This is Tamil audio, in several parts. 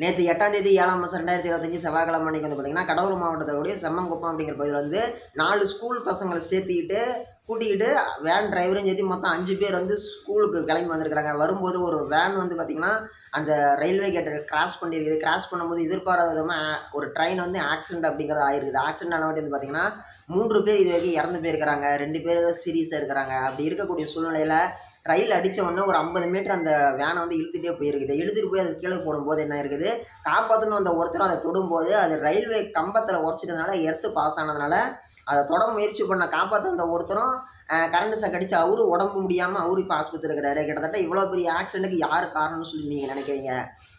நேற்று எட்டாம் தேதி ஏழாம் மாதம் ரெண்டாயிரத்தி இருபத்தஞ்சி செவ்வாய்க்கிழமை அன்றைக்கி வந்து பார்த்திங்கன்னா கடலூர் மாவட்டத்தோடைய செம்மங்குப்பம் அப்படிங்கிற பகுதியில் வந்து நாலு ஸ்கூல் பசங்களை சேர்த்திக்கிட்டு கூட்டிக்கிட்டு வேன் டிரைவரும் சேர்த்து மொத்தம் அஞ்சு பேர் வந்து ஸ்கூலுக்கு கிளம்பி வந்திருக்கிறாங்க. வரும்போது ஒரு வேன் வந்து பார்த்திங்கன்னா அந்த ரயில்வே கேட்டை கிராஸ் பண்ணியிருக்குது கிராஸ் பண்ணும்போது எதிர்பாராத விதமாக ஒரு ட்ரெயின் வந்து ஆக்சிடென்ட் அப்படிங்கிறது ஆயிருக்குது. ஆக்சிடென்ட் ஆன வந்து பார்த்திங்கன்னா மூன்று பேர் இது வரைக்கும் இறந்து போயிருக்கிறாங்க. ரெண்டு பேர் சீரியஸாக இருக்கிறாங்க அப்படி இருக்கக்கூடிய சூழ்நிலையில் ரயில் அடித்த உடனே ஒரு ஐம்பது மீட்டர் அந்த வேனை வந்து இழுத்துட்டே போயிருக்குது. இழுத்துட்டு போய் அது கீழே போடும்போது என்ன இருக்குது? காப்பாற்றணும் அந்த ஒருத்தரும் அதை தொடும்போது அது ரயில்வே கம்பத்தில் உடச்சிட்டதுனால எர்த்து பாஸ் ஆனதுனால அதை தொட முயற்சி பண்ண காப்பாற்ற அந்த ஒருத்தரும் கரண்ட் ஷாக் அடித்து அவரும் உடம்பு முடியாமல் அவரு இப்போ ஆஸ்பத்திரி இருக்கிறாரு. கிட்டத்தட்ட இவ்வளோ பெரிய ஆக்சிடென்ட்டுக்கு யார் காரணம்னு சொல்லி நீங்கள் நினைக்கிறீங்க?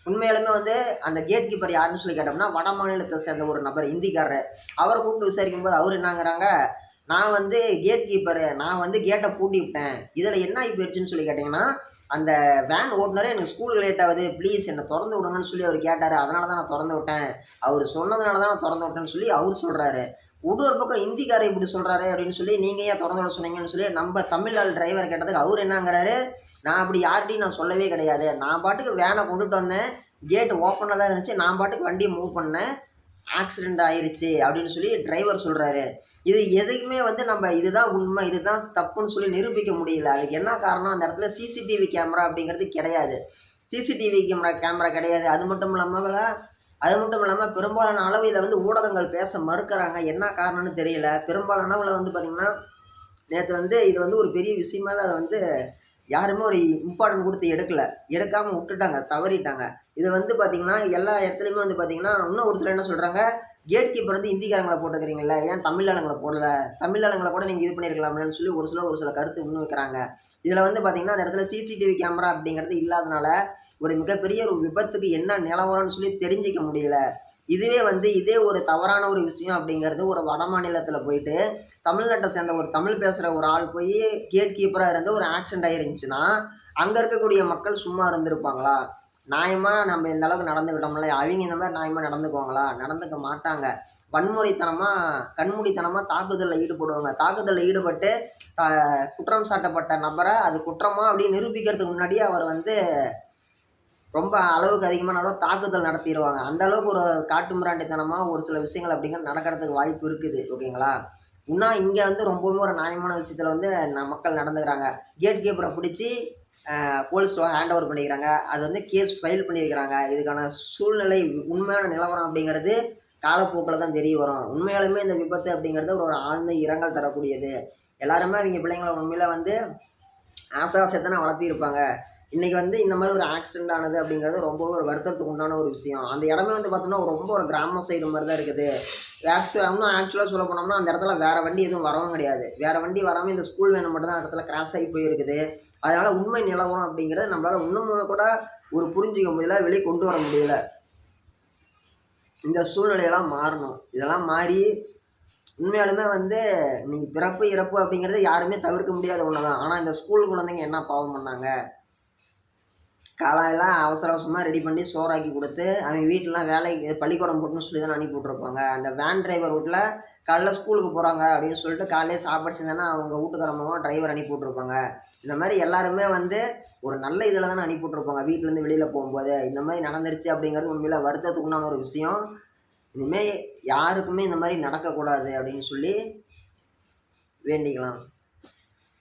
உண்மையாலுமே வந்து அந்த கேட் கீப்பர் யாருன்னு சொல்லி கேட்டோம்னா வட மாநிலத்தை சேர்ந்த ஒரு நபர் இந்திக்காரர். அவரை கூப்பிட்டு விசாரிக்கும் போது அவர் என்னங்கிறாங்க? நான் வந்து கேட் கீப்பரு நான் வந்து கேட்டை பூட்டி விட்டேன். இதில் என்ன ஆகி போயிடுச்சுன்னு சொல்லி கேட்டிங்கன்னா அந்த வேன் ஓட்டுனரே எனக்கு ஸ்கூலுக்கு லேட் ஆகுது. ப்ளீஸ் என்னை திறந்து விடுங்கன்னு சொல்லி அவர் கேட்டார். அதனால தான் நான் திறந்து விட்டேன். அவர் சொன்னதுனால தான் நான் திறந்து விட்டேன்னு சொல்லி அவர் சொல்கிறாரு ஒரு ஒரு பக்கம் ஹிந்திக்காரர் இப்படி சொல்கிறாரு அப்படின்னு சொல்லி நீங்கள் ஏன் திறந்து விட சொன்னீங்கன்னு சொல்லி நம்ம தமிழ் ஆள் டிரைவர் கேட்டதுக்கு அவர் என்னங்கிறாரு? நான் அப்படி யார்கிட்டையும் நான் சொல்லவே கிடையாது. நான் பாட்டுக்கு வேனை கொண்டுட்டு வந்தேன். கேட் ஓப்பனில் தான் இருந்துச்சு. நான் பாட்டுக்கு வண்டியை மூவ் பண்ணேன். ஆக்சிடெண்ட் ஆயிடுச்சு அப்படின்னு சொல்லி டிரைவர் சொல்கிறாரு இது எதுக்குமே வந்து நம்ம இதுதான் உண்மை இதுதான் தப்புன்னு சொல்லி நிரூபிக்க முடியல. அதுக்கு என்ன காரணம்? அந்த இடத்துல சிசிடிவி கேமரா அப்படிங்கிறது கிடையாது. சிசிடிவி கேமரா கேமரா கிடையாது. அது மட்டும் இல்லாமல் அது மட்டும் இல்லாமல் பெரும்பாலான அளவு இதை வந்து ஊடகங்கள் பேச மறுக்கிறாங்க. என்ன காரணம்னு தெரியல. பெரும்பாலான அளவில் வந்து பார்த்திங்கன்னா நேற்று வந்து இது வந்து ஒரு பெரிய விஷயமாவே அதை வந்து யாருமே ஒரு இம்பார்ட்டன்ட் கொடுத்து எடுக்கல. எடுக்காமல் விட்டுட்டாங்க தவறிட்டாங்க. இது வந்து பார்த்திங்கன்னா எல்லா இடத்துலையுமே வந்து பார்த்திங்கன்னா இன்னும் ஒரு சிலர் என்ன சொல்கிறாங்க கேட் கீப்பர் வந்து இந்திக்காரங்களை போட்டுக்கிறீங்களா ஏன் தமிழ் ஆளுங்களை போடல? தமிழ் ஆளுங்களை கூட நீங்கள் இது பண்ணியிருக்கலாம்னு சொல்லி ஒரு சில ஒரு சில கருத்து இன்னும் வைக்கிறாங்க. இதில் வந்து பார்த்திங்கன்னா அந்த இடத்துல சிசிடிவி கேமரா அப்படிங்கிறது இல்லாதனால ஒரு மிகப்பெரிய ஒரு விபத்துக்கு என்ன நிலவரம்னு சொல்லி தெரிஞ்சிக்க முடியல. இதுவே வந்து இதே ஒரு தவறான ஒரு விஷயம் அப்படிங்கிறது ஒரு வட மாநிலத்தில் போயிட்டு தமிழ்நாட்டை சேர்ந்த ஒரு தமிழ் பேசுகிற ஒரு ஆள் போய் கேட் கீப்பராக இருந்து ஒரு ஆக்சிடென்ட் ஆகிருந்துச்சுன்னா அங்கே இருக்கக்கூடிய மக்கள் சும்மா இருந்திருப்பாங்களா? நியாயமாக நம்ம இந்த அளவுக்கு நடந்துக்கிட்டோம்ல அவங்க இந்த மாதிரி நியாயமாக நடந்துக்குவாங்களா? நடந்துக்க மாட்டாங்க. வன்முறைத்தனமாக கண்மூடித்தனமாக தாக்குதலில் ஈடுபடுவாங்க. தாக்குதலில் ஈடுபட்டு குற்றம் சாட்டப்பட்ட நபரை அது குற்றமாக அப்படின்னு நிரூபிக்கிறதுக்கு முன்னாடியே அவர் வந்து ரொம்ப அளவுக்கு அதிகமான அளவு தாக்குதல் நடத்திடுவாங்க. அந்த அளவுக்கு ஒரு காட்டு மிராண்டித்தனமாக ஒரு சில விஷயங்கள் அப்படிங்கிற நடக்கிறதுக்கு வாய்ப்பு இருக்குது. ஓகேங்களா? இன்னும் இங்கே வந்து ரொம்பவுமே ஒரு நியாயமான விஷயத்தில் வந்து ந மக்கள் நடந்துக்கிறாங்க. கேட் கீப்பரை பிடிச்சி போலீஸ் ஹேண்ட் ஓவர் பண்ணிக்கிறாங்க. அது வந்து கேஸ் ஃபைல் பண்ணியிருக்கிறாங்க. இதுக்கான சூழ்நிலை உண்மையான நிலவரம் அப்படிங்கிறது காலப்போக்கில் தான் தெரிய வரும். உண்மையாலுமே இந்த விபத்து அப்படிங்கிறது ஒரு ஆழ்ந்த இரங்கல் தரக்கூடியது. எல்லாருமே அவங்க பிள்ளைங்களை உண்மையில் வந்து ஆசை வளர்த்தியிருப்பாங்க வளர்த்திருப்பாங்க. இன்றைக்கி வந்து இந்த மாதிரி ஒரு ஆக்சிடென்ட் ஆனது அப்படிங்கிறது ரொம்ப ஒரு வருத்தத்துக்கு உண்டான ஒரு விஷயம். அந்த இடமே வந்து பார்த்தோம்னா ரொம்ப ஒரு கிராம சைடு மாதிரி தான் இருக்குது. ஆக்சுவல் இன்னும் ஆக்சுவலாக சொல்ல போனோம்னா அந்த இடத்துல வேறு வண்டி எதுவும் வரவும் கிடையாது. வேறு வண்டி வராமல் இந்த ஸ்கூல் வேணும் மட்டும் தான் இடத்துல கிராஸ் ஆகி போயிருக்குது. அதனால் உண்மை நிலவரம் அப்படிங்கிறது நம்மளால் இன்னமும் கூட ஒரு புரிஞ்சிக்க முடியல வெளியே கொண்டு வர முடியல. இந்த சூழ்நிலையெல்லாம் மாறணும். இதெல்லாம் மாறி உண்மையாலுமே வந்து நீங்கள் பிறப்பு இறப்பு அப்படிங்கிறது யாருமே தவிர்க்க முடியாத ஒன்று தான் ஆனால் இந்த ஸ்கூல் குழந்தைங்க என்ன பாவம் பண்ணாங்க? காலையெல்லாம் அவசர அவசரமாக ரெடி பண்ணி சோறாக்கி கொடுத்து அவங்க வீட்டிலலாம் வேலைக்கு பள்ளிக்கூடம் போட்டுன்னு சொல்லி தான் அனுப்பி விட்ருப்பாங்க அந்த வேன் டிரைவர் வீட்டில் காலைல ஸ்கூலுக்கு போகிறாங்க அப்படின்னு சொல்லிட்டு காலையிலே சாப்பாடு செஞ்சானா அவங்க வீட்டுக்காரமாக டிரைவர் அனுப்பி விட்ருப்பாங்க இந்த மாதிரி எல்லாருமே வந்து ஒரு நல்ல இதில் தானே அனுப்பி விட்ருப்பாங்க வீட்டிலேருந்து வெளியில் போகும்போது இந்த மாதிரி நடந்துருச்சு அப்படிங்கிறது உண்மையில் வருத்தத்துக்குண்டான ஒரு விஷயம். இனிமேல் யாருக்குமே இந்த மாதிரி நடக்கக்கூடாது அப்படின்னு சொல்லி வேண்டிக்கலாம்.